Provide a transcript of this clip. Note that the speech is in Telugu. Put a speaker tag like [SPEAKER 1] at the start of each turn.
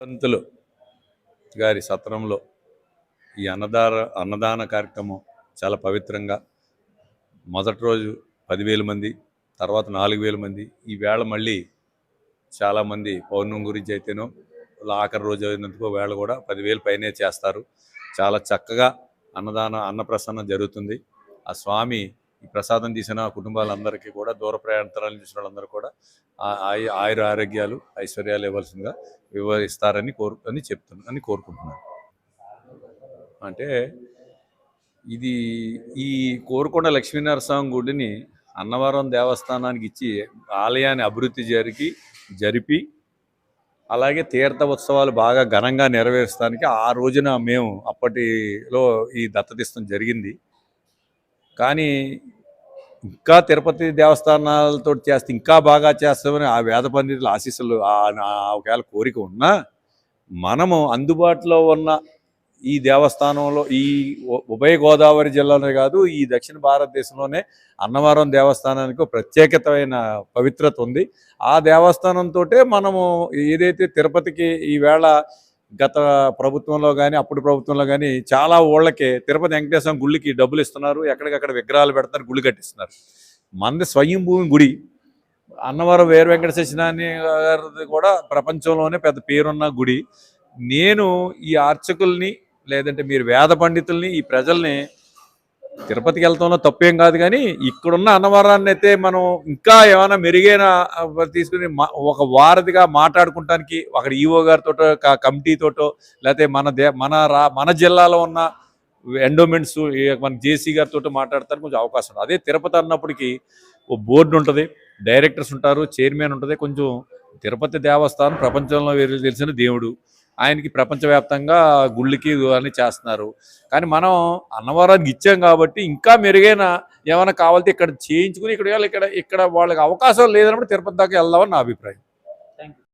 [SPEAKER 1] పంతులు గారి సత్రంలో ఈ అన్నదాన అన్నదాన కార్యక్రమం చాలా పవిత్రంగా మొదటి రోజు పదివేల మంది తర్వాత నాలుగు వేల మంది ఈ వేళ మళ్ళీ చాలామంది పౌర్ణమి గురించి అయితేనో ఆఖరి రోజు అయినందుకు వేళ కూడా పదివేలు పైనే చేస్తారు. చాలా చక్కగా అన్నదాన అన్నప్రసన్నం జరుగుతుంది. ఆ స్వామి ఈ ప్రసాదం తీసిన కుటుంబాలందరికీ కూడా దూర ప్రయాణాలను చూసిన వాళ్ళందరూ కూడా ఆయుర ఆరోగ్యాలు ఐశ్వర్యాలు ఇవ్వాల్సిందిగా వివరిస్తారని కోరు అని చెప్తున్నాను అని కోరుకుంటున్నాను. అంటే ఇది ఈ కోరుకొండ లక్ష్మీనరస్వామి గుడిని అన్నవరం దేవస్థానానికి ఇచ్చి ఆలయాన్ని అభివృద్ధి జరిగి జరిపి అలాగే తీర్థ ఉత్సవాలు బాగా ఘనంగా నెరవేర్చడానికి ఆ రోజున మేము అప్పటిలో ఈ దత్తతిష్టం జరిగింది. కానీ ఇంకా తిరుపతి దేవస్థానాలతో చేస్తే ఇంకా బాగా చేస్తామని ఆ వేద పండితుల ఆశీస్సులు ఒకవేళ కోరిక ఉన్నా మనము అందుబాటులో ఉన్న ఈ దేవస్థానంలో ఈ ఉభయ గోదావరి జిల్లాలోనే కాదు ఈ దక్షిణ భారతదేశంలోనే అన్నవరం దేవస్థానానికి ప్రత్యేకతమైన పవిత్రత ఉంది. ఆ దేవస్థానంతో మనము ఏదైతే తిరుపతికి ఈవేళ గత ప్రభుత్వంలో కానీ అప్పుడు ప్రభుత్వంలో కానీ చాలా ఊళ్ళకి తిరుపతి వెంకటేశ్వరం గుళ్ళకి డబ్బులు ఇస్తున్నారు. ఎక్కడికక్కడ విగ్రహాలు పెడతారు గుళ్ళు కట్టిస్తున్నారు. మనది స్వయం భూమి గుడి. అన్నవరం వేరు వెంకట సత్యనారాయణ గారిది కూడా ప్రపంచంలోనే పెద్ద పేరున్న గుడి. నేను ఈ అర్చకుల్ని లేదంటే మీరు వేద పండితుల్ని ఈ ప్రజల్ని తిరుపతికి వెళ్తాంలో తప్పేం కాదు కానీ ఇక్కడున్న అన్నవరాన్ని అయితే మనం ఇంకా ఏమైనా మెరుగైన తీసుకుని మా- ఒక వారధిగా మాట్లాడుకుంటానికి అక్కడ ఈఓ గారితో కమిటీతోటో లేకపోతే మన దే మన రా మన జిల్లాలో ఉన్న ఎండోమెంట్స్ మన జేసీ గారితో మాట్లాడటానికి కొంచెం అవకాశం ఉంది. అదే తిరుపతి అన్నప్పటికీ ఓ బోర్డు ఉంటుంది డైరెక్టర్స్ ఉంటారు చైర్మన్ ఉంటుంది. కొంచెం తిరుపతి దేవస్థానం ప్రపంచంలో వేరే తెలిసిన దేవుడు. ఆయనకి ప్రపంచవ్యాప్తంగా గుళ్ళకి అన్నీ చేస్తున్నారు. కానీ మనం అన్నవరానికి ఇచ్చాం కాబట్టి ఇంకా మెరుగైన ఏమైనా కావాలంటే ఇక్కడ చేయించుకుని ఇక్కడ ఇక్కడ ఇక్కడ వాళ్ళకి అవకాశం లేదన్నప్పుడు తిరుపతి దాకా వెళ్దామని నా అభిప్రాయం.